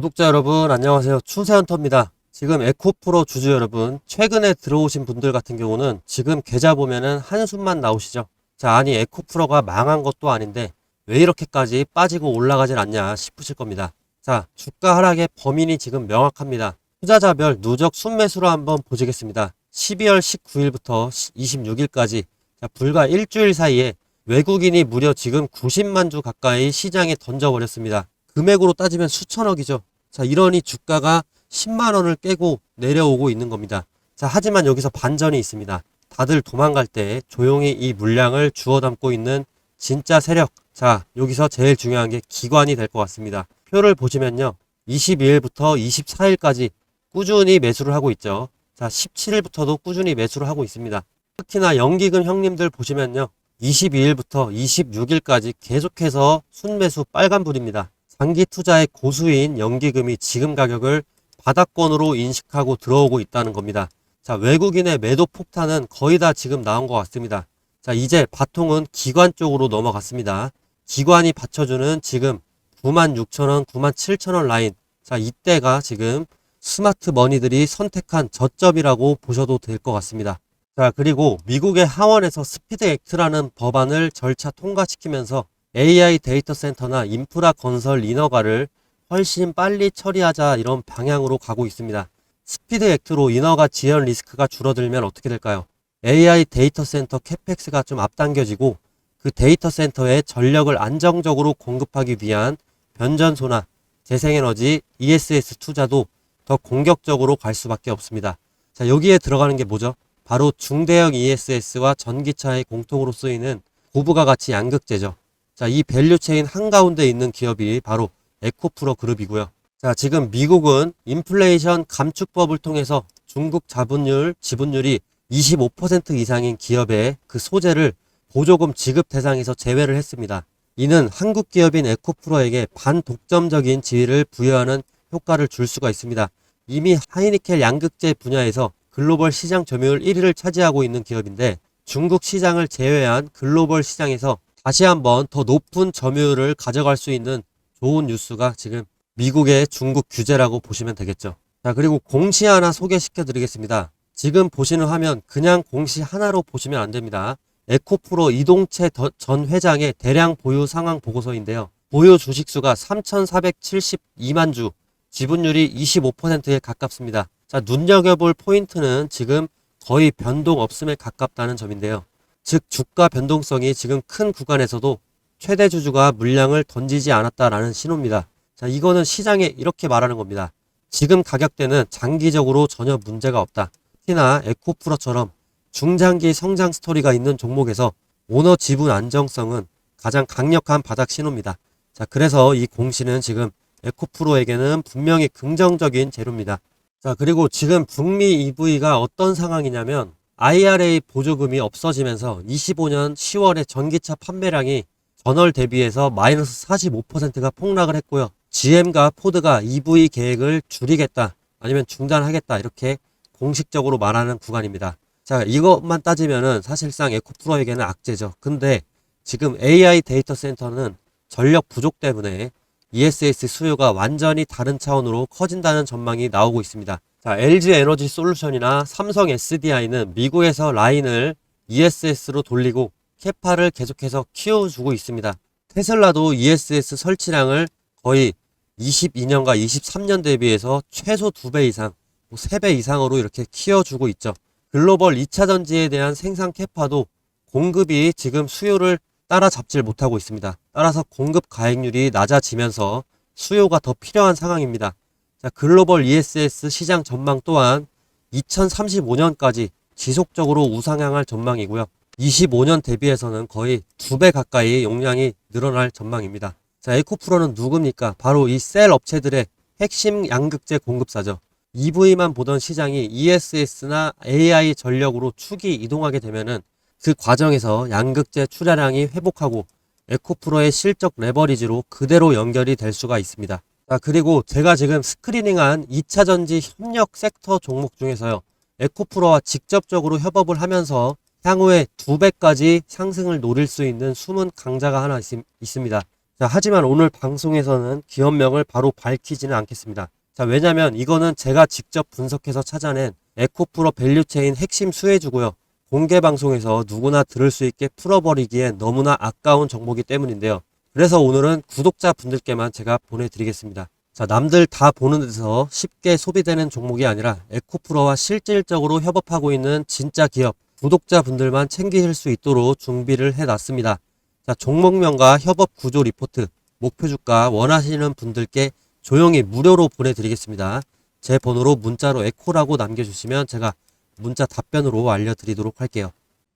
구독자 여러분 안녕하세요. 추세헌터입니다. 지금 에코프로 주주 여러분 최근에 들어오신 분들 같은 경우는 지금 계좌 보면은 한숨만 나오시죠. 자 아니 에코프로가 망한 것도 아닌데 왜 이렇게까지 빠지고 올라가질 않냐 싶으실 겁니다. 자 주가 하락의 범인이 지금 명확합니다. 투자자별 누적 순매수로 한번 보시겠습니다. 12월 19일부터 26일까지. 자, 불과 일주일 사이에 외국인이 무려 지금 90만 주 가까이 시장에 던져버렸습니다. 금액으로 따지면 수천억이죠. 자, 이러니 주가가 10만 원을 깨고 내려오고 있는 겁니다. 자, 하지만 여기서 반전이 있습니다. 다들 도망갈 때 조용히 이 물량을 주워 담고 있는 진짜 세력. 자, 여기서 제일 중요한 게 기관이 될 것 같습니다. 표를 보시면요. 22일부터 24일까지 꾸준히 매수를 하고 있죠. 자, 17일부터도 꾸준히 매수를 하고 있습니다. 특히나 연기금 형님들 보시면요. 22일부터 26일까지 계속해서 순매수 빨간불입니다. 장기 투자의 고수인 연기금이 지금 가격을 바닥권으로 인식하고 들어오고 있다는 겁니다. 자, 외국인의 매도 폭탄은 거의 다 지금 나온 것 같습니다. 자, 이제 바통은 기관 쪽으로 넘어갔습니다. 기관이 받쳐주는 지금 96,000원, 97,000원 라인. 자, 이때가 지금 스마트 머니들이 선택한 저점이라고 보셔도 될 것 같습니다. 자, 그리고 미국의 하원에서 스피드 액트라는 법안을 절차 통과시키면서 AI 데이터 센터나 인프라 건설 인허가를 훨씬 빨리 처리하자 이런 방향으로 가고 있습니다. 스피드 액트로 인허가 지연 리스크가 줄어들면 어떻게 될까요? AI 데이터 센터 캐펙스가 좀 앞당겨지고 그 데이터 센터에 전력을 안정적으로 공급하기 위한 변전소나 재생에너지 ESS 투자도 더 공격적으로 갈 수밖에 없습니다. 자, 여기에 들어가는 게 뭐죠? 바로 중대형 ESS와 전기차의 공통으로 쓰이는 고부가 가치 양극재죠. 자, 이 밸류 체인 한가운데 있는 기업이 바로 에코프로 그룹이고요. 자, 지금 미국은 인플레이션 감축법을 통해서 중국 자본율, 지분율이 25% 이상인 기업의 그 소재를 보조금 지급 대상에서 제외를 했습니다. 이는 한국 기업인 에코프로에게 반독점적인 지위를 부여하는 효과를 줄 수가 있습니다. 이미 하이니켈 양극재 분야에서 글로벌 시장 점유율 1위를 차지하고 있는 기업인데 중국 시장을 제외한 글로벌 시장에서 다시 한번 더 높은 점유율을 가져갈 수 있는 좋은 뉴스가 지금 미국의 중국 규제라고 보시면 되겠죠. 자, 그리고 공시 하나 소개시켜 드리겠습니다. 지금 보시는 화면 그냥 공시 하나로 보시면 안 됩니다. 에코프로 이동채 더- 전 회장의 대량 보유 상황 보고서인데요. 보유 주식수가 3,472만 주, 지분율이 25%에 가깝습니다. 자, 눈여겨볼 포인트는 지금 거의 변동 없음에 가깝다는 점인데요. 즉, 주가 변동성이 지금 큰 구간에서도 최대 주주가 물량을 던지지 않았다라는 신호입니다. 자, 이거는 시장에 이렇게 말하는 겁니다. 지금 가격대는 장기적으로 전혀 문제가 없다. 특히나 에코프로처럼 중장기 성장 스토리가 있는 종목에서 오너 지분 안정성은 가장 강력한 바닥 신호입니다. 자, 그래서 이 공시는 지금 에코프로에게는 분명히 긍정적인 재료입니다. 자, 그리고 지금 북미 EV가 어떤 상황이냐면 IRA 보조금이 없어지면서 25년 10월에 전기차 판매량이 전월 대비해서 마이너스 45%가 폭락을 했고요. GM과 포드가 EV 계획을 줄이겠다 아니면 중단하겠다 이렇게 공식적으로 말하는 구간입니다. 자, 이것만 따지면은 사실상 에코프로에게는 악재죠. 근데 지금 AI 데이터 센터는 전력 부족 때문에 ESS 수요가 완전히 다른 차원으로 커진다는 전망이 나오고 있습니다. 자, LG 에너지 솔루션이나 삼성 SDI는 미국에서 라인을 ESS로 돌리고 캐파를 계속해서 키워주고 있습니다. 테슬라도 ESS 설치량을 거의 22년과 23년 대비해서 최소 2배 이상, 3배 이상으로 이렇게 키워주고 있죠. 글로벌 2차 전지에 대한 생산 캐파도 공급이 지금 수요를 따라잡질 못하고 있습니다. 따라서 공급 가액률이 낮아지면서 수요가 더 필요한 상황입니다. 자, 글로벌 ESS 시장 전망 또한 2035년까지 지속적으로 우상향할 전망이고요. 25년 대비해서는 거의 두 배 가까이 용량이 늘어날 전망입니다. 자, 에코프로는 누굽니까? 바로 이 셀 업체들의 핵심 양극재 공급사죠. EV만 보던 시장이 ESS나 AI 전력으로 축이 이동하게 되면은 그 과정에서 양극재 출하량이 회복하고 에코프로의 실적 레버리지로 그대로 연결이 될 수가 있습니다. 자, 그리고 제가 지금 스크리닝한 2차 전지 협력 섹터 종목 중에서요. 에코프로와 직접적으로 협업을 하면서 향후에 두 배까지 상승을 노릴 수 있는 숨은 강자가 하나 있, 습니다 자, 하지만 오늘 방송에서는 기업명을 바로 밝히지는 않겠습니다. 자, 왜냐면 이거는 제가 직접 분석해서 찾아낸 에코프로 밸류체인 핵심 수혜주고요. 공개 방송에서 누구나 들을 수 있게 풀어버리기엔 너무나 아까운 정보기 때문인데요. 그래서 오늘은 구독자 분들께만 제가 보내드리겠습니다. 자, 남들 다 보는 데서 쉽게 소비되는 종목이 아니라 에코프로와 실질적으로 협업하고 있는 진짜 기업, 구독자 분들만 챙기실 수 있도록 준비를 해놨습니다. 자, 종목명과 협업 구조 리포트, 목표 주가 원하시는 분들께 조용히 무료로 보내드리겠습니다. 제 번호로 문자로 에코라고 남겨주시면 제가 문자 답변으로 알려드리도록 할게요.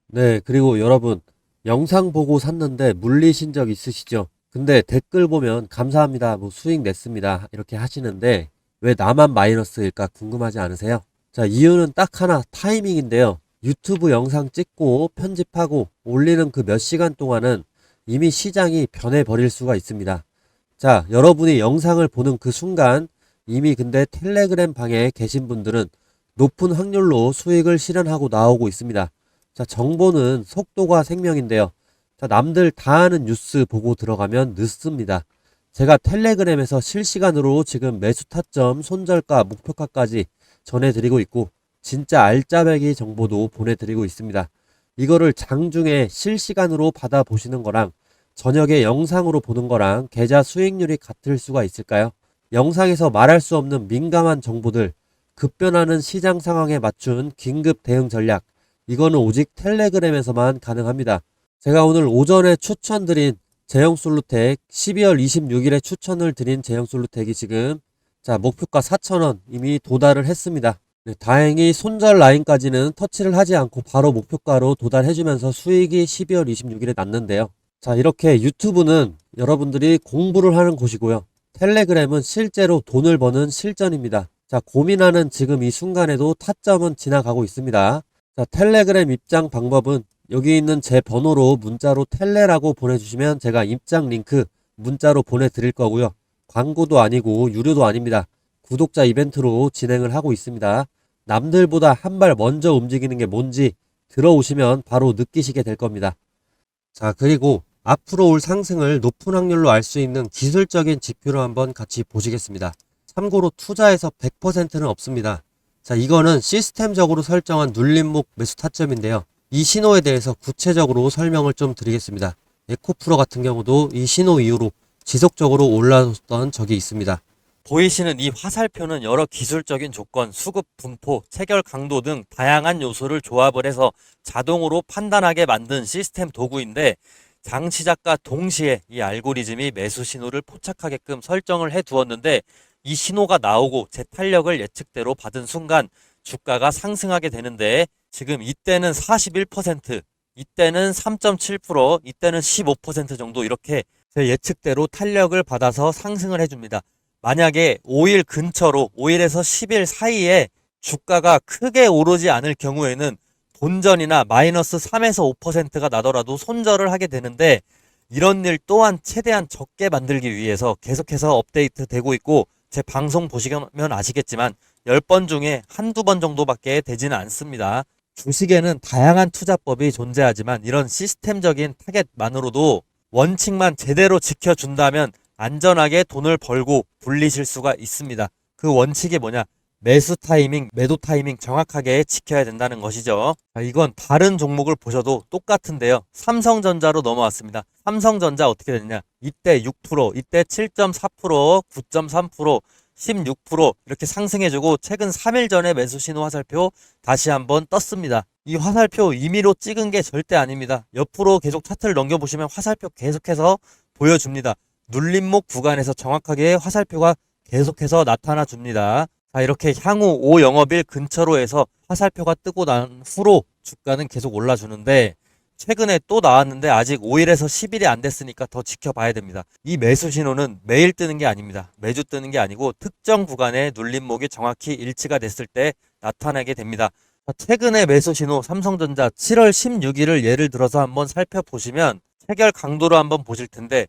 네, 그리고 여러분, 영상 보고 샀는데 물리신 적 있으시죠? 근데 댓글 보면 감사합니다, 뭐 수익 냈습니다, 이렇게 하시는데 왜 나만 마이너스일까 궁금하지 않으세요? 자, 이유는 딱 하나, 타이밍인데요. 유튜브 영상 찍고 편집하고 올리는 그 몇 시간 동안은 이미 시장이 변해버릴 수가 있습니다. 자, 여러분이 영상을 보는 그 순간 이미 근데 텔레그램 방에 계신 분들은 높은 확률로 수익을 실현하고 나오고 있습니다. 자, 정보는 속도가 생명인데요. 자, 남들 다 아는 뉴스 보고 들어가면 늦습니다. 제가 텔레그램에서 실시간으로 지금 매수 타점, 손절가, 목표가까지 전해드리고 있고, 진짜 알짜배기 정보도 보내드리고 있습니다. 이거를 장중에 실시간으로 받아보시는 거랑 저녁에 영상으로 보는 거랑 계좌 수익률이 같을 수가 있을까요? 영상에서 말할 수 없는 민감한 정보들, 급변하는 시장 상황에 맞춘 긴급 대응 전략, 이거는 오직 텔레그램에서만 가능합니다. 제가 오늘 오전에 추천드린 제형 솔루텍 12월 26일에 추천을 드린 제형 솔루텍이 지금 자 목표가 4,000원 이미 도달을 했습니다. 네, 다행히 손절 라인까지는 터치를 하지 않고 바로 목표가로 도달해주면서 수익이 12월 26일에 났는데요. 자 이렇게 유튜브는 여러분들이 공부를 하는 곳이고요. 텔레그램은 실제로 돈을 버는 실전입니다. 자 고민하는 지금 이 순간에도 타점은 지나가고 있습니다. 자 텔레그램 입장 방법은 여기 있는 제 번호로 문자로 텔레라고 보내주시면 제가 입장 링크 문자로 보내드릴 거고요. 광고도 아니고 유료도 아닙니다. 구독자 이벤트로 진행을 하고 있습니다. 남들보다 한 발 먼저 움직이는 게 뭔지 들어오시면 바로 느끼시게 될 겁니다. 자, 그리고 앞으로 올 상승을 높은 확률로 알 수 있는 기술적인 지표를 한번 같이 보시겠습니다. 참고로 투자에서 100%는 없습니다. 자, 이거는 시스템적으로 설정한 눌림목 매수 타점인데요. 이 신호에 대해서 구체적으로 설명을 좀 드리겠습니다. 에코프로 같은 경우도 이 신호 이후로 지속적으로 올라왔던 적이 있습니다. 보이시는 이 화살표는 여러 기술적인 조건, 수급 분포, 체결 강도 등 다양한 요소를 조합을 해서 자동으로 판단하게 만든 시스템 도구인데 장 시작과 동시에 이 알고리즘이 매수 신호를 포착하게끔 설정을 해 두었는데 이 신호가 나오고 제 탄력을 예측대로 받은 순간 주가가 상승하게 되는데 지금 이때는 41%, 이때는 3.7%, 이때는 15% 정도 이렇게 제 예측대로 탄력을 받아서 상승을 해줍니다. 만약에 5일 근처로 5일에서 10일 사이에 주가가 크게 오르지 않을 경우에는 본전이나 마이너스 3에서 5%가 나더라도 손절을 하게 되는데 이런 일 또한 최대한 적게 만들기 위해서 계속해서 업데이트 되고 있고 제 방송 보시면 아시겠지만 10번 중에 한두 번 정도밖에 되지는 않습니다. 주식에는 다양한 투자법이 존재하지만 이런 시스템적인 타겟만으로도 원칙만 제대로 지켜준다면 안전하게 돈을 벌고 불리실 수가 있습니다. 그 원칙이 뭐냐? 매수 타이밍, 매도 타이밍 정확하게 지켜야 된다는 것이죠. 자, 이건 다른 종목을 보셔도 똑같은데요. 삼성전자로 넘어왔습니다. 삼성전자 어떻게 됐냐? 이때 6%, 이때 7.4%, 9.3%, 16% 이렇게 상승해주고 최근 3일 전에 매수 신호 화살표 다시 한번 떴습니다. 이 화살표 임의로 찍은 게 절대 아닙니다. 옆으로 계속 차트를 넘겨보시면 화살표 계속해서 보여줍니다. 눌림목 구간에서 정확하게 화살표가 계속해서 나타나 줍니다. 자, 이렇게 향후 5영업일 근처로 해서 화살표가 뜨고 난 후로 주가는 계속 올라주는데 최근에 또 나왔는데 아직 5일에서 10일이 안 됐으니까 더 지켜봐야 됩니다. 이 매수 신호는 매일 뜨는 게 아닙니다. 매주 뜨는 게 아니고 특정 구간의 눌림목이 정확히 일치가 됐을 때 나타나게 됩니다. 자, 최근에 매수 신호 삼성전자 7월 16일을 예를 들어서 한번 살펴보시면 체결 강도로 한번 보실 텐데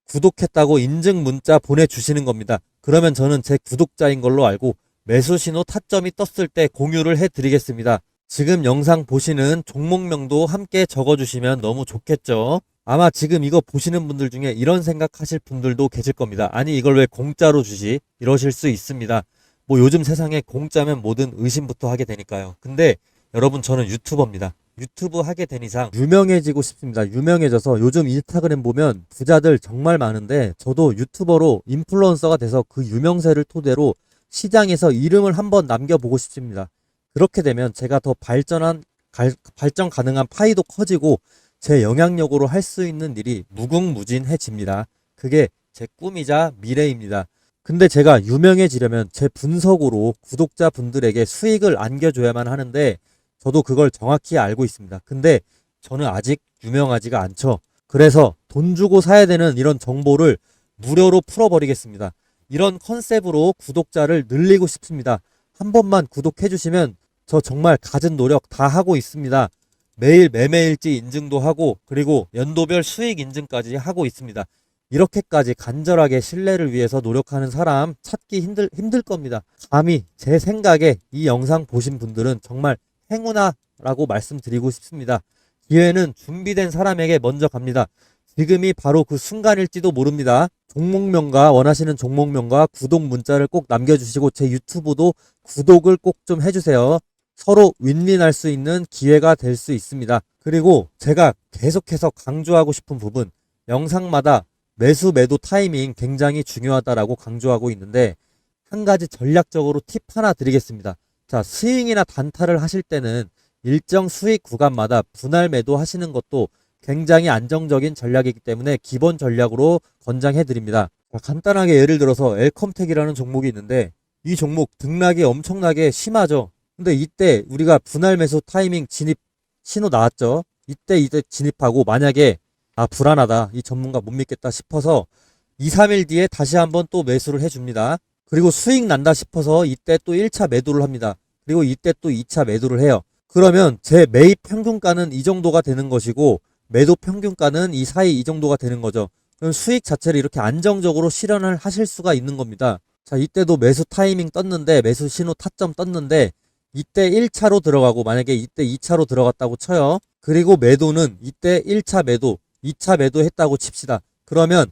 구독했다고 인증 문자 보내주시는 겁니다. 그러면 저는 제 구독자인 걸로 알고 매수 신호 타점이 떴을 때 공유를 해드리겠습니다. 지금 영상 보시는 종목명도 함께 적어주시면 너무 좋겠죠. 아마 지금 이거 보시는 분들 중에 이런 생각하실 분들도 계실 겁니다. 아니 이걸 왜 공짜로 주지? 이러실 수 있습니다. 뭐 요즘 세상에 공짜면 뭐든 의심부터 하게 되니까요. 근데 여러분 저는 유튜버입니다. 유튜브 하게 된 이상 유명해지고 싶습니다. 유명해져서 요즘 인스타그램 보면 부자들 정말 많은데 저도 유튜버로 인플루언서가 돼서 그 유명세를 토대로 시장에서 이름을 한번 남겨보고 싶습니다. 그렇게 되면 제가 더 발전한 갈- 발전 가능한 파이도 커지고 제 영향력으로 할 수 있는 일이 무궁무진해집니다. 그게 제 꿈이자 미래입니다. 근데 제가 유명해지려면 제 분석으로 구독자분들에게 수익을 안겨줘야만 하는데 저도 그걸 정확히 알고 있습니다. 근데 저는 아직 유명하지가 않죠. 그래서 돈 주고 사야 되는 이런 정보를 무료로 풀어버리겠습니다. 이런 컨셉으로 구독자를 늘리고 싶습니다. 한 번만 구독해 주시면 저 정말 갖은 노력 다 하고 있습니다. 매일 매매일지 인증도 하고 그리고 연도별 수익 인증까지 하고 있습니다. 이렇게까지 간절하게 신뢰를 위해서 노력하는 사람 찾기 힘들, 힘들 겁니다. 감히 제 생각에 이 영상 보신 분들은 정말 행운아라고 말씀드리고 싶습니다. 기회는 준비된 사람에게 먼저 갑니다. 지금이 바로 그 순간일지도 모릅니다. 종목명과 원하시는 종목명과 구독 문자를 꼭 남겨주시고 제 유튜브도 구독을 꼭 좀 해주세요. 서로 윈윈할 수 있는 기회가 될 수 있습니다. 그리고 제가 계속해서 강조하고 싶은 부분, 영상마다 매수 매도 타이밍 굉장히 중요하다라고 강조하고 있는데 한 가지 전략적으로 팁 하나 드리겠습니다. 자, 스윙이나 단타를 하실 때는 일정 수익 구간마다 분할 매도 하시는 것도 굉장히 안정적인 전략이기 때문에 기본 전략으로 권장해 드립니다. 자, 간단하게 예를 들어서 엘컴텍이라는 종목이 있는데 이 종목 등락이 엄청나게 심하죠. 근데 이때 우리가 분할 매수 타이밍 진입 신호 나왔죠. 이때 이때 진입하고 만약에 아 불안하다 이 전문가 못 믿겠다 싶어서 2, 3일 뒤에 다시 한번 또 매수를 해줍니다. 그리고 수익 난다 싶어서 이때 또 1차 매도를 합니다. 그리고 이때 또 2차 매도를 해요. 그러면 제 매입 평균가는 이 정도가 되는 것이고 매도 평균가는 이 사이 이 정도가 되는 거죠. 그럼 수익 자체를 이렇게 안정적으로 실현을 하실 수가 있는 겁니다. 자, 이때도 매수 타이밍 떴는데 매수 신호 타점 떴는데 이때 1차로 들어가고 만약에 이때 2차로 들어갔다고 쳐요. 그리고 매도는 이때 1차 매도, 2차 매도 했다고 칩시다. 그러면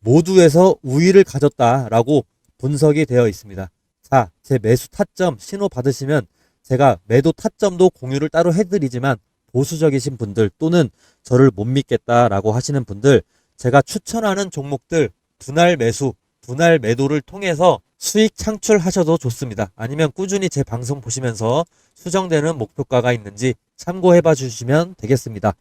모두에서 우위를 가졌다라고 분석이 되어 있습니다. 자, 제 매수 타점 신호 받으시면 제가 매도 타점도 공유를 따로 해드리지만 보수적이신 분들 또는 저를 못 믿겠다라고 하시는 분들 제가 추천하는 종목들 분할 매수, 분할 매도를 통해서 수익 창출하셔도 좋습니다. 아니면 꾸준히 제 방송 보시면서 수정되는 목표가가 있는지 참고해 봐 주시면 되겠습니다.